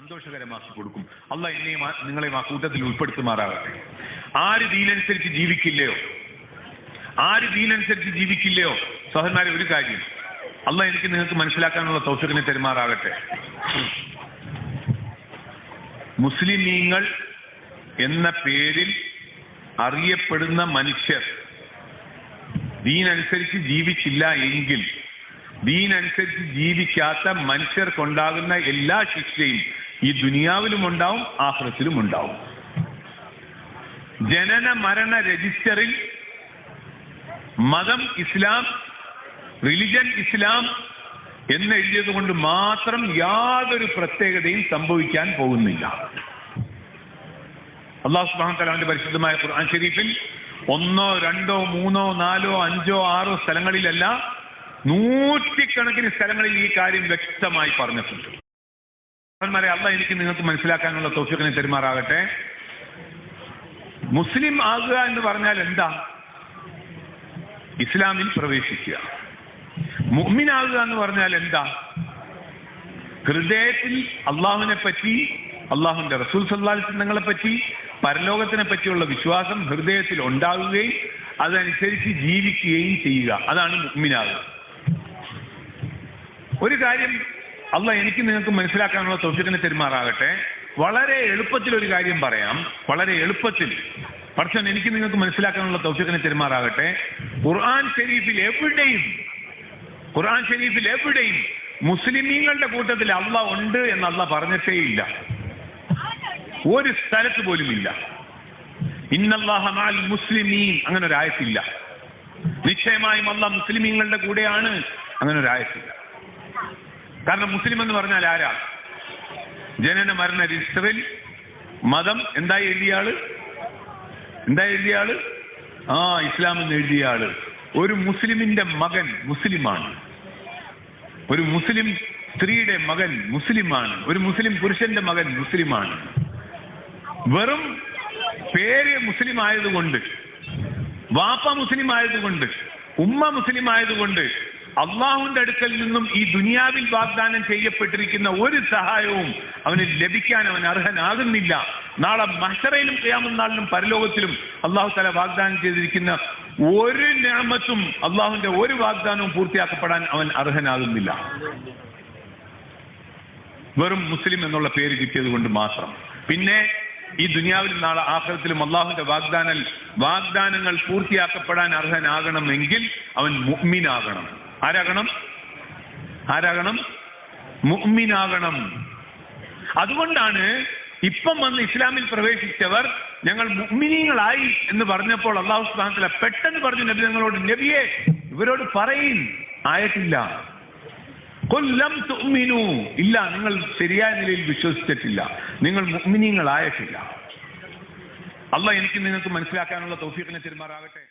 സന്തോഷകരമാക്കി കൊടുക്കും. അല്ല എന്നെയും നിങ്ങളെയും ആ കൂട്ടത്തിൽ ഉൾപ്പെടുത്തുമാറാകട്ടെ. ആര് ദീനനുസരിച്ച് ജീവിക്കില്ലയോ? ആര് ദീനനുസരിച്ച് ജീവിക്കില്ലയോ? സഹന്മാരെ ഒരു കാര്യം. അല്ല എനിക്ക് നിങ്ങൾക്ക് മനസ്സിലാക്കാനുള്ള തൗഫീഖിനെ തെരുമാറാകട്ടെ. മുസ്ലിം നീങ്ങൾ എന്ന പേരിൽ അറിയപ്പെടുന്ന മനുഷ്യർ ദീനനുസരിച്ച് ജീവിച്ചില്ല എങ്കിൽ ദീനനുസരിച്ച് ജീവിക്കാത്ത മനുഷ്യർക്കുണ്ടാകുന്ന എല്ലാ ശിക്ഷയും ഈ ദുനിയാവിലും ഉണ്ടാവും ആഹ്റത്തിലും ഉണ്ടാവും. ജനന മരണ രജിസ്റ്ററിൽ മതം ഇസ്ലാം റിലിജൻ ഇസ്ലാം എന്ന് എഴുതിയത് കൊണ്ട് മാത്രം യാതൊരു പ്രത്യേകതയും സംഭവിക്കാൻ പോകുന്നില്ല. അള്ളാഹു തആലാന്റെ പരിശുദ്ധമായ ഖുർആൻ ഷെരീഫിൽ ഒന്നോ രണ്ടോ മൂന്നോ നാലോ അഞ്ചോ ആറോ സ്ഥലങ്ങളിലല്ല നൂറ്റിക്കണക്കിന് സ്ഥലങ്ങളിൽ ഈ കാര്യം വ്യക്തമായി പറഞ്ഞിട്ടുണ്ട്. സഹോദരന്മാരെ അല്ല എനിക്ക് നിങ്ങൾക്ക് മനസ്സിലാക്കാനുള്ള തോഫിക്കിനെ തെരുമാറാകട്ടെ. മുസ്ലിം ആകുക എന്ന് പറഞ്ഞാൽ എന്താ? ഇസ്ലാമിൽ പ്രവേശിക്കുക. മുഅ്മിനാകുക എന്ന് പറഞ്ഞാൽ എന്താ? ഹൃദയത്തിൽ അള്ളാഹുവിനെ പറ്റി അള്ളാഹുവിന്റെ റസൂൽ സല്ലാസ്ലങ്ങളെ പറ്റി പരലോകത്തിനെ പറ്റിയുള്ള വിശ്വാസം ഹൃദയത്തിൽ ഉണ്ടാകുകയും അതനുസരിച്ച് ജീവിക്കുകയും ചെയ്യുക. അതാണ് മുഹ്മിനാകുക ഒരു കാര്യം അല്ല എനിക്ക് നിങ്ങൾക്ക് മനസ്സിലാക്കാനുള്ള തൊഴിലിനെ തെരുമാറാകട്ടെ വളരെ എളുപ്പത്തിൽ ഒരു കാര്യം പറയാം. വളരെ എളുപ്പത്തിൽ. പക്ഷെ എനിക്ക് നിങ്ങൾക്ക് മനസ്സിലാക്കാനുള്ള തൗഫീഖിനെ തെരുമാറാകട്ടെ ഖുർആൻ ഷെരീഫിൽ എവിടെയും ഖുർആൻ ഷെരീഫിൽ എവിടെയും മുസ്ലിമീങ്ങളുടെ കൂട്ടത്തിൽ അള്ള ഉണ്ട് എന്ന് അള്ള പറഞ്ഞിട്ടേ ഇല്ല ഒരു സ്ഥലത്ത് പോലും ഇല്ല. ഇന്നല്ലാഹമാൽ മുസ്ലിമീൻ. അങ്ങനെ ഒരു ആയത്തില്ല. നിശ്ചയമായും അല്ല മുസ്ലിമീങ്ങളുടെ കൂടെയാണ്. അങ്ങനെ ഒരു ആയത്തില്ല. കാരണം മുസ്ലിം എന്ന് പറഞ്ഞാൽ ആരാ? ജനന മരണ രജിസ്റ്ററിൽ മതം എന്താ എഴുതിയ ആൾ? എന്താ എഴുതിയ ആൾ? ആ ഇസ്ലാം എന്ന് എഴുതിയ ആൾ. ഒരു മുസ്ലിമിന്റെ മകൻ മുസ്ലിമാണ്. ഒരു മുസ്ലിം സ്ത്രീയുടെ മകൻ മുസ്ലിമാണ്. ഒരു മുസ്ലിം പുരുഷന്റെ മകൻ മുസ്ലിമാണ്. വെറും പേര് മുസ്ലിം ആയതുകൊണ്ട് വാപ്പ മുസ്ലിം ആയതുകൊണ്ട് ഉമ്മ മുസ്ലിം ആയതുകൊണ്ട് അള്ളാഹുവിന്റെ അടുക്കൽ നിന്നും ഈ ദുനിയാവിൽ വാഗ്ദാനം ചെയ്യപ്പെട്ടിരിക്കുന്ന ഒരു സഹായവും അവന് ലഭിക്കാൻ അവൻ അർഹനാകുന്നില്ല. നാളെ മഷറയിലും ക്യാമനാളിലും പരലോകത്തിലും അള്ളാഹു തല വാഗ്ദാനം ചെയ്തിരിക്കുന്ന ഒരു ഞാമത്തും അള്ളാഹുവിന്റെ ഒരു വാഗ്ദാനവും പൂർത്തിയാക്കപ്പെടാൻ അവൻ അർഹനാകുന്നില്ല. വെറും മുസ്ലിം എന്നുള്ള പേര് കിട്ടിയത് കൊണ്ട് മാത്രം. പിന്നെ ഈ ദുനിയാവിലും നാളെ ആഹ്ലത്തിലും അള്ളാഹുവിന്റെ വാഗ്ദാനൽ വാഗ്ദാനങ്ങൾ പൂർത്തിയാക്കപ്പെടാൻ അർഹനാകണമെങ്കിൽ അവൻ മുഅ്മിനാകണം. ആരാകണം? ആരാകണം? മുഅ്മിനാകണം. അതുകൊണ്ടാണ് ഇപ്പം വന്ന് ഇസ്ലാമിൽ പ്രവേശിച്ചവർ ഞങ്ങൾ മുഅ്മിനീങ്ങളായി എന്ന് പറഞ്ഞപ്പോൾ അള്ളാഹു സ്ഥാനത്തില പെട്ടെന്ന് പറഞ്ഞു നബി ഞങ്ങളോട് നബിയെ ഇവരോട് പറയും ആയിട്ടില്ല കൊല്ലം തുമ്മിനു ഇല്ല നിങ്ങൾ ശരിയായ നിലയിൽ വിശ്വസിച്ചിട്ടില്ല. നിങ്ങൾ മുഅ്മിനീങ്ങളായിട്ടില്ല. അല്ല എനിക്ക് നിങ്ങൾക്ക് മനസ്സിലാക്കാനുള്ള തൗഫീഖിനെ തെരുമാറാകട്ടെ